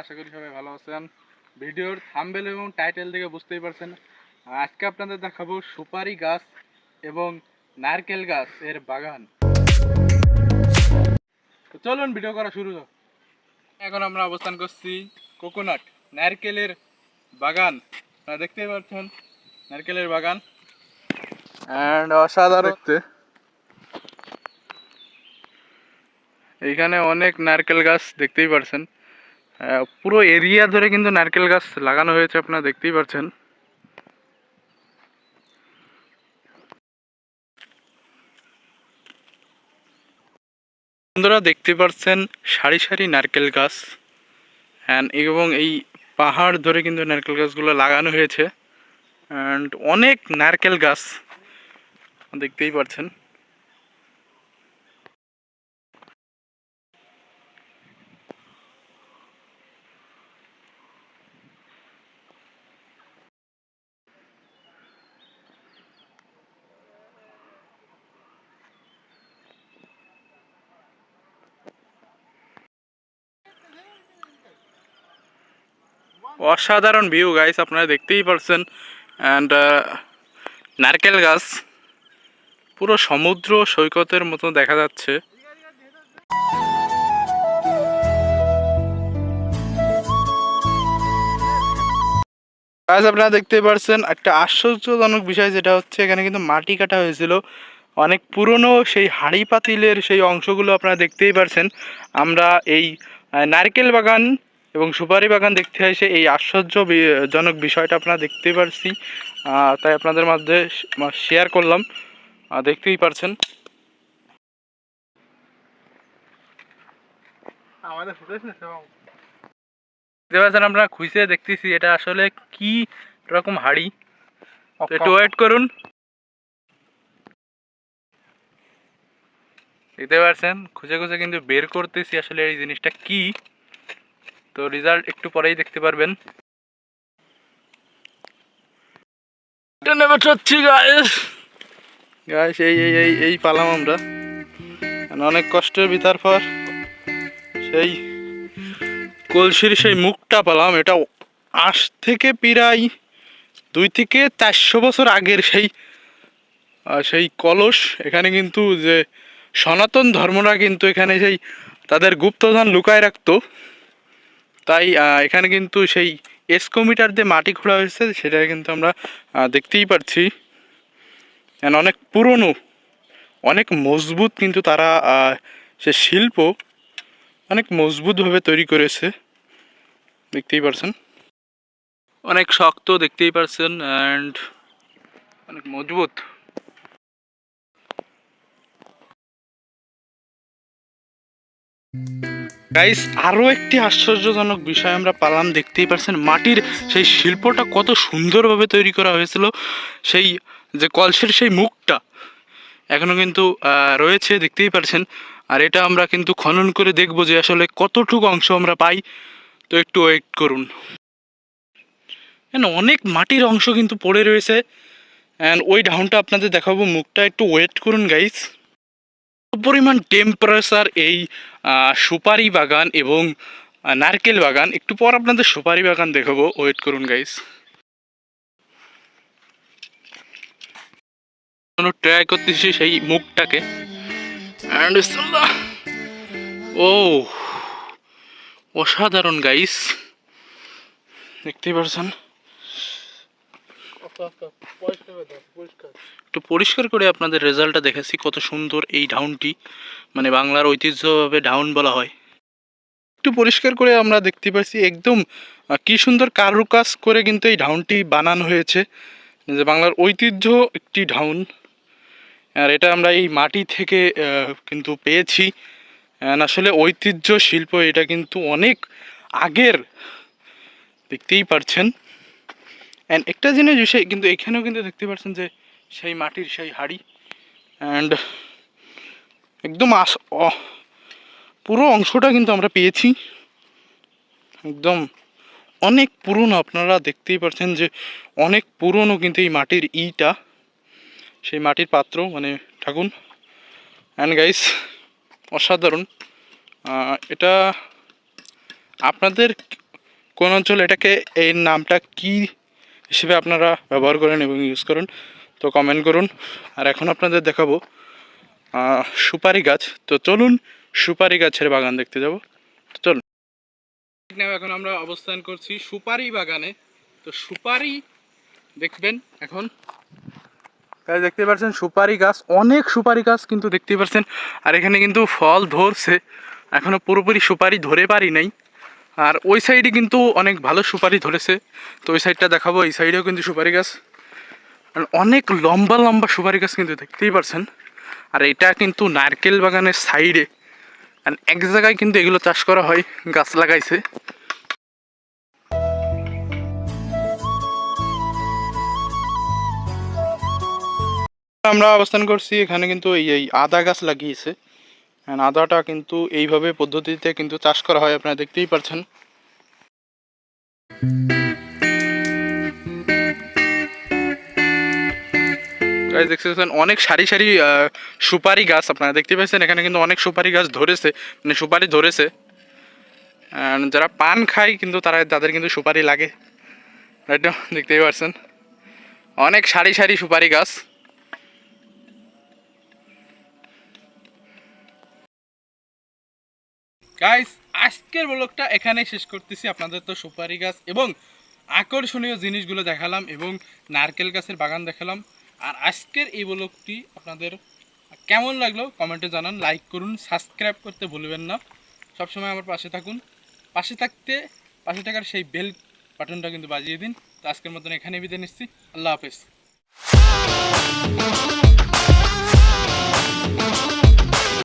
আশা করি সবাই ভালো আছেন। ভিডিওর থাম্বেল এবং টাইটেল থেকে বুঝতেই পারছেন। আজকে আপনাদের দেখাবো সুপারি গাছ এবং নারকেল গাছ এর বাগান। তো চলুন ভিডিও করা শুরু হোক। এখন আমরা অবস্থান করছি কোকোনাট নারকেলের বাগান। আপনারা দেখতেই পাচ্ছেন নারকেলের বাগান। অ্যান্ড অসাধারণ দেখতে এইখানে অনেক নারকেল গাছ দেখতেই পারছেন। আহ, পুরো এরিয়া ধরে কিন্তু নারকেল গাছ লাগানো হয়েছে, আপনারা দেখতেই পাচ্ছেন। বন্ধুরা দেখতে পাচ্ছেন সারি সারি নারকেল গাছ। অ্যান্ড এবং এই পাহাড় ধরে কিন্তু নারকেল গাছগুলো লাগানো হয়েছে। অ্যান্ড অনেক নারকেল গাছ, দেখতেই পাচ্ছেন। অসাধারণ ভিউ গাইস আপনারা দেখতেই পারছেন। অ্যান্ড নারকেল গাছ পুরো সমুদ্র সৈকতের মতো দেখা যাচ্ছে। গাছ আপনারা দেখতে পারছেন একটা আশ্চর্যজনক বিষয়, যেটা হচ্ছে এখানে কিন্তু মাটি কাটা হয়েছিল। অনেক পুরনো সেই হাড়ি পাতিলের সেই অংশগুলো আপনারা দেখতেই পারছেন। আমরা এই নারকেল বাগান এবং সুপারি বাগান দেখতে এসে এই আশ্চর্যজনক বিষয়টা আপনারা দেখতে পারছি। তাই আপনাদের মধ্যে শেয়ার করলাম। দেখতেই পারছেন। আমাদের দেখতে পাচ্ছেন আমরা খুঁজে দেখতেছি এটা আসলে কি রকম হাড়ি। একটু ওয়েট করুন। দেখতে পাচ্ছেন খুঁজে খুঁজে কিন্তু বের করতেছি আসলে এই জিনিসটা কি। তো রেজাল্ট একটু পরেই দেখতে পারবেন। গাইস গাইস এই এই এই এই পালাম আমরা। অনেক কষ্টের ভিতর পর সেই কলসির সেই মুখটা পালাম। এটা আজ থেকে প্রায় দুই থেকে চারশো বছর আগের সেই সেই কলস। এখানে কিন্তু যে সনাতন ধর্মরা কিন্তু এখানে সেই তাদের গুপ্তধন লুকায় রাখতো। তাই এখানে কিন্তু সেই এসকোমিটার দিয়ে মাটি খোঁড়া হয়েছে, সেটা কিন্তু আমরা দেখতেই পাচ্ছি অনেক পুরনো, অনেক মজবুত কিন্তু তারা সে শিল্প অনেক মজবুতভাবে তৈরি করেছে। দেখতেই পারছেন? অনেক শক্ত দেখতেই পারছেন অ্যান্ড অনেক মজবুত। গাইস আরও একটি আশ্চর্যজনক বিষয় আমরা পালাম, দেখতেই পারছেন মাটির সেই শিল্পটা কত সুন্দরভাবে তৈরি করা হয়েছিল, সেই যে কলসের সেই মুখটা এখনও কিন্তু রয়েছে, দেখতেই পারছেন। আর এটা আমরা কিন্তু খনন করে দেখব যে আসলে কতটুকু অংশ আমরা পাই। তো একটু ওয়েট করুন। অনেক মাটির অংশ কিন্তু পড়ে রয়েছে। অ্যান্ড ওই ডাউনটা আপনাদের দেখাবো, মুখটা একটু ওয়েট করুন গাইস পরিমাণ টেম্পারেচার এই সুপারি বাগান এবং নারকেল বাগান। একটু পর আপনাদের সুপারি বাগান দেখাবো। ওয়েট করুন গাইস ট্রাই করতেছি সেই মুখটাকে। ও অসাধারণ গাইস দেখতেই পারছেন পরিষ্কার করে দাও পরিষ্কার একটু পরিষ্কার করে আপনাদের রেজাল্টটা দেখেছি কত সুন্দর এই ডাউনটি। মানে বাংলার ঐতিহ্যভাবে ডাউন বলা হয়। একটু পরিষ্কার করে আমরা দেখতে পাচ্ছি, একদম কি সুন্দর কারুকাজ করে কিন্তু এই ডাউনটি বানানো হয়েছে। যে বাংলার ঐতিহ্য একটি ডাউন। আর এটা আমরা এই মাটি থেকে কিন্তু পেয়েছি। আসলে ঐতিহ্য শিল্প এটা কিন্তু অনেক আগের, দেখতেই পারছেন। অ্যান্ড একটা জিনিস বিষয় কিন্তু এখানেও কিন্তু দেখতে পাচ্ছেন যে সেই মাটির সেই হাড়ি অ্যান্ড একদম আস পুরো অংশটা কিন্তু আমরা পেয়েছি। একদম অনেক পুরনো আপনারা দেখতেই পাচ্ছেন যে অনেক পুরনো কিন্তু এই মাটির ইটা, সেই মাটির পাত্র মানে ঠাকুন অ্যান্ড গাইস অসাধারণ। এটা আপনাদের কোন অঞ্চলে এটাকে এই নামটা কি হিসেবে আপনারা ব্যবহার করেন এবং ইউজ করেন। তো কমেন্ট করুন। আর এখন আপনাদের দেখাবো সুপারি গাছ। তো চলুন সুপারি গাছের বাগান দেখতে যাব। তো চলুন। এখন আমরা অবস্থান করছি সুপারি বাগানে। তো সুপারি দেখবেন এখন। গাছ দেখতে পাচ্ছেন, সুপারি গাছ। অনেক সুপারি গাছ কিন্তু দেখতে পাচ্ছেন। আর এখানে কিন্তু ফল ধরছে। এখনও পুরোপুরি সুপারি ধরে পারি নাই। আর ওই সাইডে কিন্তু অনেক ভালো সুপারি ধরেছে। তো ওই সাইডটা দেখাবো, এই সাইডেও কিন্তু সুপারি গাছ। অনেক লম্বা লম্বা সুপারি গাছ কিন্তু দেখতেই পারছেন। আর এটা কিন্তু নারকেল বাগানের সাইডে। এক জায়গায় কিন্তু এগুলো চাষ করা হয়, গাছ লাগাইছে। আমরা অবস্থান করছি এখানে কিন্তু এই আদা গাছ লাগিয়েছে। And আদাটা কিন্তু এইভাবে পদ্ধতিতে কিন্তু চাষ করা হয় আপনারা দেখতেই Guys, দেখতে পাচ্ছেন অনেক সারি সারি সুপারি গাছ আপনারা দেখতে পাচ্ছেন এখানে কিন্তু অনেক সুপারি গাছ ধরেছে মানে সুপারি ধরেছে। যারা পান খায় কিন্তু তারা তাদের কিন্তু সুপারি লাগে। দেখতেই পাচ্ছেন অনেক সারি সারি সুপারি গাছ। গাইস আজকের ব্লগটা এখানেই শেষ করতেছি। আপনাদের তো সুপারি গাছ এবং আকর্ষণীয় জিনিসগুলো দেখালাম এবং নারকেল গাছের বাগান দেখালাম। আর আজকের এই ব্লগটি আপনাদের কেমন লাগল কমেন্টে জানান। লাইক করুন সাবস্ক্রাইব করতে ভুলবেন না। সবসময় আমার পাশে থাকুন। পাশে থাকতে, পাশে থাকার সেই বেল বাটনটা কিন্তু বাজিয়ে দিন। তো আজকের মতন এখানে বিদায় নিচ্ছি। আল্লাহ হাফেজ।